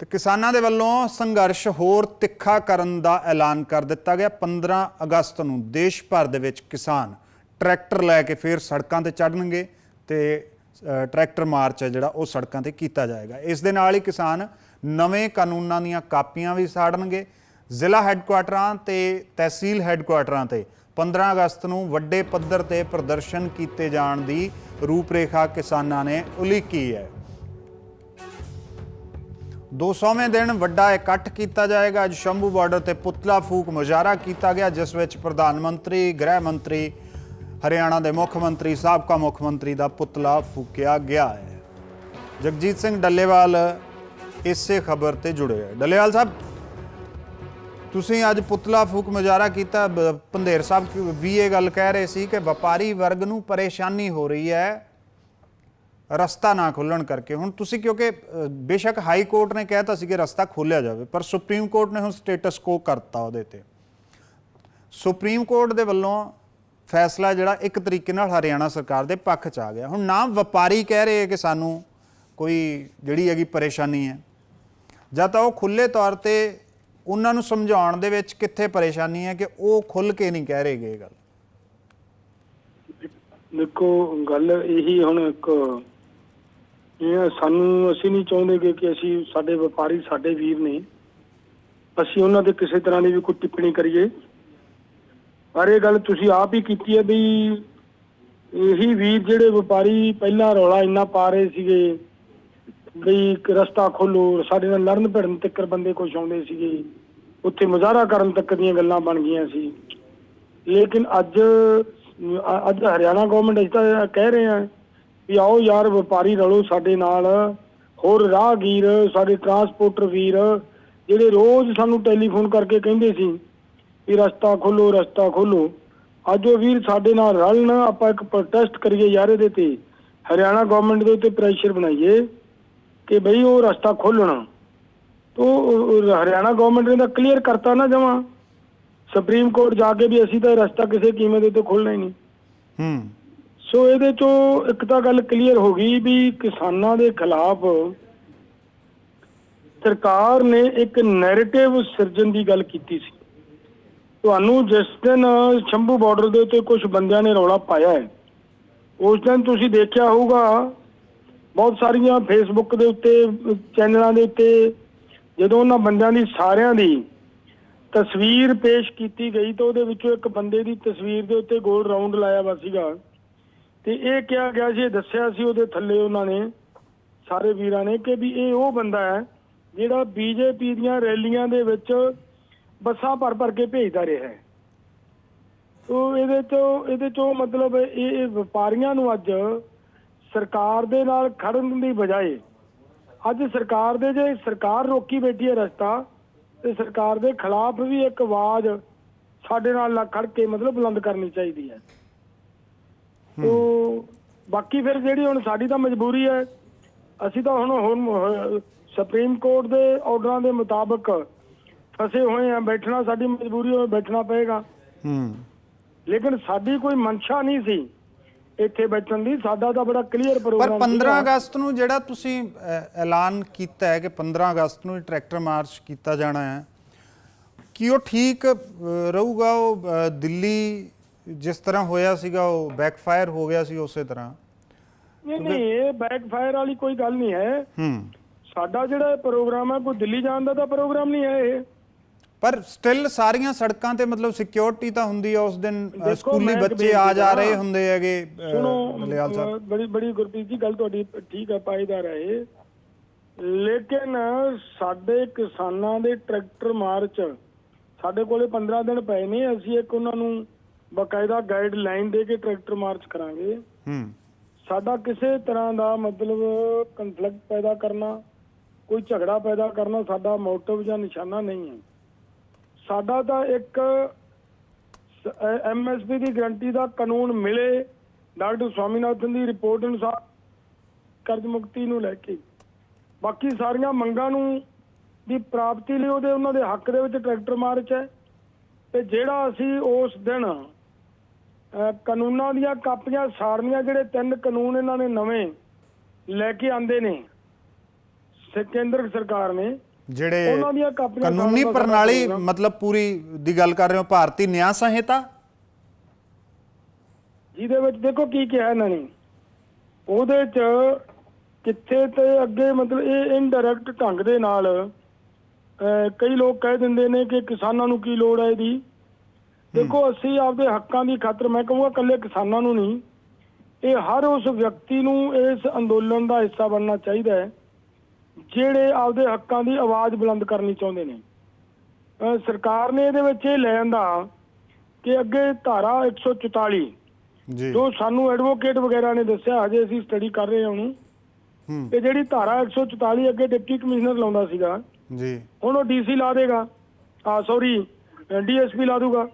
ਤੇ ਕਿਸਾਨਾਂ ਦੇ ਵੱਲੋਂ ਸੰਘਰਸ਼ ਹੋਰ ਤਿੱਖਾ ਕਰਨ ਦਾ ਐਲਾਨ ਕਰ ਦਿੱਤਾ ਗਿਆ। 15 ਅਗਸਤ ਨੂੰ ਦੇਸ਼ ਭਰ ਦੇ ਵਿੱਚ ਕਿਸਾਨ ਟਰੈਕਟਰ ਲੈ ਕੇ ਫਿਰ ਸੜਕਾਂ ਤੇ ਚੜ੍ਹਨਗੇ ਤੇ ਟਰੈਕਟਰ ਮਾਰਚ ਹੈ ਜਿਹੜਾ ਉਹ ਸੜਕਾਂ ਤੇ ਕੀਤਾ ਜਾਏਗਾ। ਇਸ ਦੇ ਨਾਲ ਹੀ ਕਿਸਾਨ ਨਵੇਂ ਕਾਨੂੰਨਾਂ ਦੀਆਂ ਕਾਪੀਆਂ ਵੀ ਸਾੜਨਗੇ। ਜ਼ਿਲ੍ਹਾ ਹੈੱਡਕੁਆਟਰਾਂ ਤੇ ਤਹਿਸੀਲ ਹੈੱਡਕੁਆਟਰਾਂ ਤੇ 15 ਅਗਸਤ ਨੂੰ ਵੱਡੇ ਪੱਧਰ ਤੇ ਪ੍ਰਦਰਸ਼ਨ ਕੀਤੇ ਜਾਣ ਦੀ ਰੂਪਰੇਖਾ ਕਿਸਾਨਾਂ ਨੇ ਉਲੀਕੀ ਹੈ। 200ਵੇਂ ਦਿਨ ਵੱਡਾ ਇਕੱਠ ਕੀਤਾ ਜਾਏਗਾ। ਅੱਜ ਸ਼ੰਭੂ ਬਾਰਡਰ ਤੇ ਪੁਤਲਾ ਫੂਕ ਮੁਜ਼ਾਹਰਾ ਕੀਤਾ ਗਿਆ, ਜਿਸ ਵਿੱਚ ਪ੍ਰਧਾਨ ਮੰਤਰੀ, ਗ੍ਰਹਿ ਮੰਤਰੀ, ਹਰਿਆਣਾ ਦੇ ਮੁੱਖ ਮੰਤਰੀ, ਸਾਬਕਾ ਮੁੱਖ ਮੰਤਰੀ ਦਾ ਪੁਤਲਾ ਫੂਕਿਆ ਗਿਆ ਹੈ। ਜਗਜੀਤ ਸਿੰਘ ਡੱਲੇਵਾਲ ਇਸੇ ਖਬਰ ਤੇ ਜੁੜੇ ਹੋਏ। ਡੱਲੇਵਾਲ ਸਾਹਿਬ, ਤੁਸੀਂ ਅੱਜ ਪੁਤਲਾ ਫੂਕ ਮੁਜ਼ਾਹਰਾ ਕੀਤਾ। ਬ- ਸਾਹਿਬ ਵੀ ਇਹ ਗੱਲ ਕਹਿ ਰਹੇ ਸੀ ਕਿ ਵਪਾਰੀ ਵਰਗ ਨੂੰ ਪਰੇਸ਼ਾਨੀ ਹੋ ਰਹੀ ਹੈ। ਰਸਤਾ ਨਾ ਖੁੱਲਣ ਕਰਕੇ। ਹੁਣ ਤੁਸੀਂ ਕਿਉਂਕਿ ਬੇਸ਼ੱਕ ਹਾਈ ਕੋਰਟ ਨੇ ਕਹਿਤਾ ਸੀ ਕਿ ਰਸਤਾ ਖੋਲਿਆ ਜਾਵੇ, ਪਰ ਸੁਪਰੀਮ ਕੋਰਟ ਨੇ ਹੁਣ ਸਟੇਟਸ ਕੋ ਕਰਤਾ ਉਹਦੇ ਤੇ। ਸੁਪਰੀਮ ਕੋਰਟ ਦੇ ਵੱਲੋਂ ਫੈਸਲਾ ਜਿਹੜਾ ਇੱਕ ਤਰੀਕੇ ਨਾਲ ਹਰਿਆਣਾ ਸਰਕਾਰ ਦੇ ਪੱਖ 'ਚ ਆ ਗਿਆ। ਹੁਣ ਨਾ ਵਪਾਰੀ ਕਹਿ ਰਹੇ ਕਿ ਸਾਨੂੰ ਕੋਈ ਜਿਹੜੀ ਹੈਗੀ ਪਰੇਸ਼ਾਨੀ ਹੈ, ਜਾਂ ਤਾਂ ਉਹ ਖੁੱਲੇ ਤੌਰ ਤੇ ਉਹਨਾਂ ਨੂੰ ਸਮਝਾਉਣ ਦੇ ਵਿੱਚ ਕਿੱਥੇ ਪਰੇਸ਼ਾਨੀ ਹੈ ਕਿ ਉਹ ਖੁੱਲ ਕੇ ਨਹੀਂ ਕਹਿ ਰਹੇਗੇ ਇਹ ਗੱਲ। ਦੇਖੋ, ਗੱਲ ਇਹੀ ਹੁਣ ਇੱਕ ਇਹ ਸਾਨੂੰ ਅਸੀਂ ਨਹੀਂ ਚਾਹੁੰਦੇ ਕਿ ਕਿ ਅਸੀਂ ਸਾਡੇ ਵਪਾਰੀ, ਸਾਡੇ ਵੀਰ ਨੇ ਅਸੀਂ ਉਹਨਾਂ ਦੇ ਕਿਸੇ ਤਰ੍ਹਾਂ ਦੀ ਵੀ ਕੋਈ ਟਿੱਪਣੀ ਕਰੀਏ। ਪਰ ਇਹ ਗੱਲ ਤੁਸੀਂ ਆਪ ਹੀ ਕੀਤੀ ਹੈ ਵੀ ਇਹੀ ਵੀਰ ਜਿਹੜੇ ਵਪਾਰੀ ਪਹਿਲਾਂ ਰੌਲਾ ਇੰਨਾ ਪਾ ਰਹੇ ਸੀਗੇ ਵੀ ਇੱਕ ਰਸਤਾ ਖੋਲੋ ਸਾਡੇ ਨਾਲ ਲੜਨ ਭਿੜਨ ਤੱਕ ਬੰਦੇ ਕੁਛ ਆਉਂਦੇ ਸੀਗੇ। ਉੱਥੇ ਮੁਜ਼ਾਹਰਾ ਕਰਨ ਤੱਕ ਦੀਆਂ ਗੱਲਾਂ ਬਣ ਗਈਆਂ ਸੀ। ਲੇਕਿਨ ਅੱਜ, ਅ- ਅੱਜ ਹਰਿਆਣਾ ਗਵਰਨਮੈਂਟ ਅਸੀਂ ਤਾਂ ਕਹਿ ਰਹੇ ਆ ਵੀ ਆਓ ਯਾਰ ਵਪਾਰੀ ਰਲੋ ਸਾਡੇ ਨਾਲ, ਹੋਰ ਰਾਹਗੀਰ ਸਾਡੇ ਟਰਾਂਸਪੋਰਟਰ ਵੀਰ, ਜਿਹੜੇ ਰੋਜ਼ ਸਾਨੂੰ ਟੈਲੀਫੋਨ ਕਰਕੇ ਕਹਿੰਦੇ ਸੀ ਵੀ ਰਸਤਾ ਖੋਲੋ ਰਸਤਾ ਖੋਲੋ। ਅੱਜ ਉਹ ਵੀਰ ਸਾਡੇ ਨਾਲ ਰਲਣ, ਆਪਾਂ ਇੱਕ ਪ੍ਰੋਟੈਸਟ ਕਰੀਏ ਯਾਰ ਇਹਦੇ ਤੇ। ਹਰਿਆਣਾ ਗਵਰਨਮੈਂਟ ਦੇ ਉੱਤੇ ਪ੍ਰੈਸ਼ਰ ਬਣਾਈਏ ਕਿ ਬਈ ਉਹ ਰਸਤਾ ਖੋਲਣਾ। ਤੋ ਹਰਿਆਣਾ ਗਵਰਨਮੈਂਟ ਨੇ ਤਾਂ ਕਲੀਅਰ ਕਰਤਾ ਨਾ ਜਮਾ। ਸੁਪਰੀਮ ਕੋਰਟ ਜਾ ਕੇ ਵੀ ਅਸੀਂ ਤਾਂ ਇਹ ਰਸਤਾ ਕਿਸੇ ਕੀਮਤ ਦੇ ਖੋਲਣਾ ਹੀ ਨਹੀਂ। ਹੂੰ। ਸੋ ਇਹਦੇ ਚੋਂ ਇੱਕ ਤਾਂ ਗੱਲ ਕਲੀਅਰ ਹੋ ਗਈ ਵੀ ਕਿਸਾਨਾਂ ਦੇ ਖਿਲਾਫ ਸਰਕਾਰ ਨੇ ਇੱਕ ਨੈਰੇਟਿਵ ਸਿਰਜਣ ਦੀ ਗੱਲ ਕੀਤੀ ਸੀ। ਤੁਹਾਨੂੰ ਜਿਸ ਦਿਨ ਸ਼ੰਭੂ ਬਾਰਡਰ ਦੇ ਉੱਤੇ ਕੁਝ ਬੰਦਿਆਂ ਨੇ ਰੌਲਾ ਪਾਇਆ ਹੈ, ਉਸ ਦਿਨ ਤੁਸੀਂ ਦੇਖਿਆ ਹੋਊਗਾ, ਬਹੁਤ ਸਾਰੀਆਂ ਫੇਸਬੁੱਕ ਦੇ ਉੱਤੇ, ਚੈਨਲਾਂ ਦੇ ਉੱਤੇ ਜਦੋਂ ਉਹਨਾਂ ਬੰਦਿਆਂ ਦੀ ਸਾਰਿਆਂ ਦੀ ਤਸਵੀਰ ਪੇਸ਼ ਕੀਤੀ ਗਈ ਤਾਂ ਉਹਦੇ ਵਿੱਚੋਂ ਇੱਕ ਬੰਦੇ ਦੀ ਤਸਵੀਰ ਦੇ ਉੱਤੇ ਗੋਲ ਰਾਉਂਡ ਲਾਇਆ ਵਾ ਸੀਗਾ। ਤੇ ਇਹ ਕਿਹਾ ਗਿਆ ਸੀ, ਇਹ ਦੱਸਿਆ ਸੀ ਉਹਦੇ ਥੱਲੇ ਉਹਨਾਂ ਨੇ, ਸਾਰੇ ਵੀਰਾਂ ਨੇ, ਕਿ ਵੀ ਇਹ ਉਹ ਬੰਦਾ ਹੈ ਜਿਹੜਾ ਬੀਜੇਪੀ ਦੀਆਂ ਰੈਲੀਆਂ ਦੇ ਵਿੱਚ ਬੱਸਾਂ ਭਰ ਭਰ ਕੇ ਭੇਜਦਾ ਰਿਹਾ ਹੈ। ਤੋ ਇਹਦੇ ਚੋਂ ਇਹਦੇ ਚੋਂ ਮਤਲਬ ਇਹ ਵਪਾਰੀਆਂ ਨੂੰ ਅੱਜ ਸਰਕਾਰ ਦੇ ਨਾਲ ਖੜਨ ਦੀ ਬਜਾਏ, ਅੱਜ ਸਰਕਾਰ ਦੇ ਜੇ ਸਰਕਾਰ ਰੋਕੀ ਬੈਠੀ ਹੈ ਰਸਤਾ, ਤੇ ਸਰਕਾਰ ਦੇ ਖਿਲਾਫ ਵੀ ਇੱਕ ਆਵਾਜ਼ ਸਾਡੇ ਨਾਲ ਲੱਗ ਖੜ ਕੇ ਮਤਲਬ ਬੁਲੰਦ ਕਰਨੀ ਚਾਹੀਦੀ ਹੈ। ਤੋ ਬਾਕੀ ਫਿਰ ਜਿਹੜੀ ਹੁਣ ਸਾਡੀ ਤਾਂ ਮਜਬੂਰੀ ਹੈ ਅਸੀਂ ਤਾਂ ਹੁਣ ਹੁਣ ਸੁਪਰੀਮ ਕੋਰਟ ਦੇ ਆਰਡਰਾਂ ਦੇ ਮੁਤਾਬਕ ਫਸੇ ਹੋਏ ਆ ਬੈਠਣਾ ਸਾਡੀ ਮਜਬੂਰੀ ਹੋਵੇ ਬੈਠਣਾ ਪਏਗਾ। ਹੂੰ। ਲੇਕਿਨ ਸਾਡੀ ਕੋਈ ਮਨਸ਼ਾ ਨਹੀਂ ਸੀ ਇੱਥੇ ਬੈਠਣ ਦੀ ਸਾਡਾ ਤਾਂ ਬੜਾ ਕਲੀਅਰ ਪਰ ਪ੍ਰੋਗਰਾਮ 15 ਅਗਸਤ ਨੂੰ ਜਿਹੜਾ ਤੁਸੀਂ ਐਲਾਨ ਕੀਤਾ ਹੈ ਕਿ 15 ਅਗਸਤ ਨੂੰ ਟਰੈਕਟਰ ਮਾਰਚ ਕੀਤਾ ਜਾਣਾ ਹੈ ਕੀ ਉਹ ਠੀਕ ਰਹੂਗਾ ਉਹ ਦਿੱਲੀ ਜਿਸ ਤਰ੍ਹਾਂ ਹੋਇਆ ਸੀਗਾ ਉਹ ਬੈਕਫਾਇਰ ਹੋ ਗਿਆ ਸੀ ਉਸੇ ਤਰ੍ਹਾਂ। ਨਹੀਂ ਨਹੀਂ ਇਹ ਬੈਕਫਾਇਰ ਵਾਲੀ ਕੋਈ ਗੱਲ ਨਹੀਂ ਹੈ। ਹੂੰ। ਸਾਡਾ ਜਿਹੜਾ ਪ੍ਰੋਗਰਾਮ ਹੈ ਕੋਈ ਦਿੱਲੀ ਜਾਣ ਦਾ ਤਾਂ ਪ੍ਰੋਗਰਾਮ ਨਹੀਂ ਹੈ ਇਹ। ਪਰ ਸਟਿਲ ਸਾਰੀਆਂ ਸੜਕਾਂ ਤੇ ਮਤਲਬ ਸਿਕਿਉਰਿਟੀ ਤਾਂ ਹੁੰਦੀ ਆ ਉਸ ਦਿਨ ਦੇਖੋ, ਸਕੂਲੀ ਮੈਂ ਬੱਚੇ ਆ ਜਾ ਰਹੇ ਹੁੰਦੇ ਹੈਗੇ ਅ, ਸੁਣੋ ਦਲਿਆਲ ਸਾਹਿਬ। ਅ, ਬੜੀ ਬੜੀ ਗੁਰਪ੍ਰੀਤ ਜੀ ਗੱਲ ਤੁਹਾਡੀ ਠੀਕ ਹੈ ਪਾਈਦਾਰ ਹੈ ਇਹ। ਲੇਕਿਨ ਸਾਡੇ ਕਿਸਾਨਾਂ ਦੇ ਟਰੈਕਟਰ ਮਾਰਚ ਸਾਡੇ ਕੋਲੇ 15 ਦਿਨ ਪਏ ਨੇ ਅਸੀਂ ਇੱਕ ਉਹਨਾਂ ਨੂੰ ਬਕਾਇਦਾ ਗਾਈਡਲਾਈਨ ਦੇ ਕੇ ਟਰੈਕਟਰ ਮਾਰਚ ਕਰਾਂਗੇ। ਹੂੰ। ਸਾਡਾ ਕਿਸੇ ਤਰ੍ਹਾਂ ਦਾ ਮਤਲਬ ਕਨਫਲਿਕਟ ਪੈਦਾ ਕਰਨਾ ਕੋਈ ਝਗੜਾ ਪੈਦਾ ਕਰਨਾ ਸਾਡਾ ਮੋਟਿਵ ਜਾਂ ਨਿਸ਼ਾਨਾ ਨਹੀਂ ਹੈ। ਸਾਡਾ ਤਾਂ ਇੱਕ ਐਮਐਸਪੀ ਦੀ ਗਰੰਟੀ ਦਾ ਕਾਨੂੰਨ ਮਿਲੇ ਡਾਕਟਰ ਸਵਾਮੀਨਾਥਨ ਦੀ ਰਿਪੋਰਟ ਅਨੁਸਾਰ ਕਰਜ਼ ਮੁਕਤੀ ਨੂੰ ਲੈ ਕੇ। ਬਾਕੀ ਸਾਰੀਆਂ ਮੰਗਾਂ ਨੂੰ ਦੀ ਪ੍ਰਾਪਤੀ ਲਈ ਉਹਦੇ ਉਹਨਾਂ ਦੇ ਹੱਕ ਦੇ ਵਿੱਚ ਟਰੈਕਟਰ ਮਾਰਚ ਹੈ। ਤੇ ਜਿਹੜਾ ਅਸੀਂ ਉਸ ਦਿਨ ਕਾਨੂੰਨਾਂ ਦੀਆਂ ਕਾਪੀਆਂ ਸਾੜਨੀਆਂ ਜਿਹੜੇ ਤਿੰਨ ਕਾਨੂੰਨ ਇਹਨਾਂ ਨੇ ਨਵੇਂ ਲੈ ਕੇ ਆਂਦੇ ਨੇ ਕੇਂਦਰ ਸਰਕਾਰ ਨੇ ਜਿਹੜੇ ਉਹਨਾਂ ਦੀਆਂ ਕਾਪੀਆਂ ਕਾਨੂੰਨੀ ਪ੍ਰਣਾਲੀ ਮਤਲਬ ਪੂਰੀ ਦੀ ਗੱਲ ਕਰ ਰਹੇ ਹੋ ਭਾਰਤੀ ਨਿਆਂ ਸੰਹਿਤਾ? ਜਿਹਦੇ ਵਿੱਚ ਦੇਖੋ ਕੀ ਕਿਹਾ ਇਹਨਾਂ ਨੇ ਉਹਦੇ ਚ ਕਿੱਥੇ ਤੇ ਅੱਗੇ ਮਤਲਬ ਇਹ ਇਨਡਾਇਰੈਕਟ ਢੰਗ ਦੇ ਨਾਲ ਕਈ ਲੋਕ ਕਹਿ ਦਿੰਦੇ ਨੇ ਕਿ ਕਿਸਾਨਾਂ ਨੂੰ ਕੀ ਲੋੜ ਹੈ ਇਹਦੀ? ਦੇਖੋ ਅਸੀਂ ਆਪਦੇ ਹੱਕਾਂ ਦੀ ਖਾਤਰ ਮੈਂ ਕਹੂੰਗਾ ਇਕੱਲੇ ਕਿਸਾਨਾਂ ਨੂੰ ਨਹੀਂ। ਇਹ ਹਰ ਉਸ ਵਿਅਕਤੀ ਨੂੰ ਇਸ ਅੰਦੋਲਨ ਦਾ ਹਿੱਸਾ ਬਣਨਾ ਚਾਹੀਦਾ ਹੈ ਜਿਹੜੇ ਆਪਦੇ ਹੱਕਾਂ ਦੀ ਆਵਾਜ਼ ਬੁਲੰਦ ਕਰਨੀ ਚਾਹੁੰਦੇ ਨੇ। ਸਰਕਾਰ ਨੇ ਇਹਦੇ ਵਿੱਚ ਇਹ ਲੈ ਆਂਦਾ ਕਿ ਅੱਗੇ ਧਾਰਾ 144 ਜੀ। ਜੋ ਸਾਨੂੰ ਐਡਵੋਕੇਟ ਵਗੈਰਾ ਨੇ ਦੱਸਿਆ ਹਜੇ ਅਸੀਂ ਸਟੱਡੀ ਕਰ ਰਹੇ ਹਾਂ ਉਹਨੂੰ। ਹੂੰ। ਕਿ ਜਿਹੜੀ ਧਾਰਾ 144 ਅੱਗੇ ਡਿਪਟੀ ਕਮਿਸ਼ਨਰ ਲਾਉਂਦਾ ਸੀਗਾ ਜੀ। ਹੁਣ ਉਹ ਡੀਸੀ ਲਾ ਦੇਗਾ। ਆ ਸੌਰੀ ਡੀਐਸਪੀ ਲਾ ਦੂਗਾ।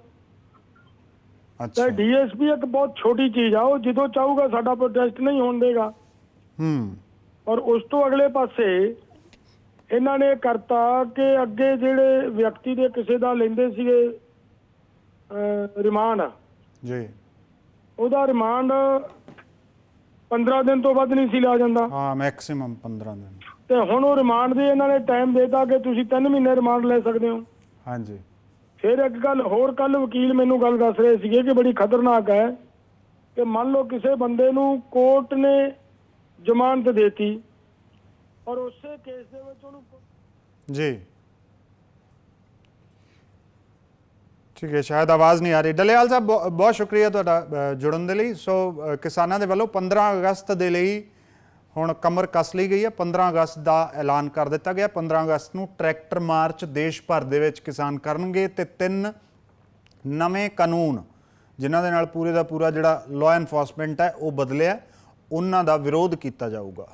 ਅੱਛਾ। ਤਾਂ ਡੀਐਸਪੀ ਇੱਕ ਬਹੁਤ ਛੋਟੀ ਚੀਜ਼ ਆ ਉਹ ਜਦੋਂ ਚਾਹੂਗਾ ਸਾਡਾ ਪ੍ਰੋਟੈਸਟ ਨਹੀਂ ਹੋਣ ਦੇਗਾ। ਹੂੰ। ਔਰ ਉਸ ਤੋਂ ਅਗਲੇ ਪਾਸੇ ਇਹਨਾਂ ਨੇ ਕਰਤਾ ਕਿ ਅੱਗੇ ਜਿਹੜੇ ਵਿਅਕਤੀ ਦੇ ਕਿਸੇ ਦਾ ਲੈਂਦੇ ਸੀਗੇ ਰਿਮਾਂਡ। ਜੀ। ਉਹਦਾ ਰਿਮਾਂਡ 15 ਦਿਨ ਤੋਂ ਵੱਧ ਨਹੀਂ ਸੀ ਲਿਆ ਜਾਂਦਾ। ਹਾਂ ਮੈਕਸਿਮਮ 15 ਦਿਨ। ਤੇ ਹੁਣ ਉਹ ਰਿਮਾਂਡ ਦੇ ਇਹਨਾਂ ਨੇ ਟਾਈਮ ਦੇਤਾ ਕਿ ਤੁਸੀਂ 3 ਮਹੀਨੇ ਰਿਮਾਂਡ ਲੈ ਸਕਦੇ ਹੋ। ਹਾਂਜੀ। ਫਿਰ ਇੱਕ ਗੱਲ ਹੋਰ ਕੱਲ ਵਕੀਲ ਮੈਨੂੰ ਗੱਲ ਦੱਸ ਰਹੇ ਸੀਗੇ ਕਿ ਬੜੀ ਖਤਰਨਾਕ ਹੈ ਕਿ ਮੰਨ ਲਓ ਕਿਸੇ ਬੰਦੇ ਨੂੰ ਕੋਰਟ ਨੇ ਜ਼ਮਾਨਤ ਦੇਤੀ ਔਰ ਉਸੇ ਕੇਸ ਦੇ ਵਿੱਚ ਉਹਨੂੰ ਜੀ। ਠੀਕ ਹੈ, ਸ਼ਾਇਦ ਆਵਾਜ਼ ਨਹੀਂ ਆ ਰਹੀ। ਡਲੇਵਾਲ ਸਾਹਿਬ, ਬਹੁ- ਬਹੁਤ ਸ਼ੁਕਰੀਆ ਤੁਹਾਡਾ ਜੁੜਨ ਦੇ ਲਈ। ਸੋ ਕਿਸਾਨਾਂ ਦੇ ਵੱਲੋਂ 15 ਅਗਸਤ ਦੇ ਲਈ ਹੁਣ ਕਮਰ ਕੱਸ ਲਈ ਗਈ ਹੈ। 15 ਅਗਸਤ ਦਾ ਐਲਾਨ ਕਰ ਦਿੱਤਾ ਗਿਆ। 15 ਅਗਸਤ ਨੂੰ ਟਰੈਕਟਰ ਮਾਰਚ ਦੇਸ਼ ਭਰ ਦੇ ਵਿੱਚ ਕਿਸਾਨ ਕਰਨਗੇ ਤੇ ਤਿੰਨ ਨਵੇਂ ਕਾਨੂੰਨ ਜਿਨ੍ਹਾਂ ਦੇ ਨਾਲ ਪੂਰੇ ਦਾ ਪੂਰਾ ਜਿਹੜਾ ਲਾਅ ਐਨਫੋਰਸਮੈਂਟ ਹੈ, ਉਹ ਬਦਲਿਆ। ਉਹਨਾਂ ਦਾ ਵਿਰੋਧ ਕੀਤਾ ਜਾਊਗਾ।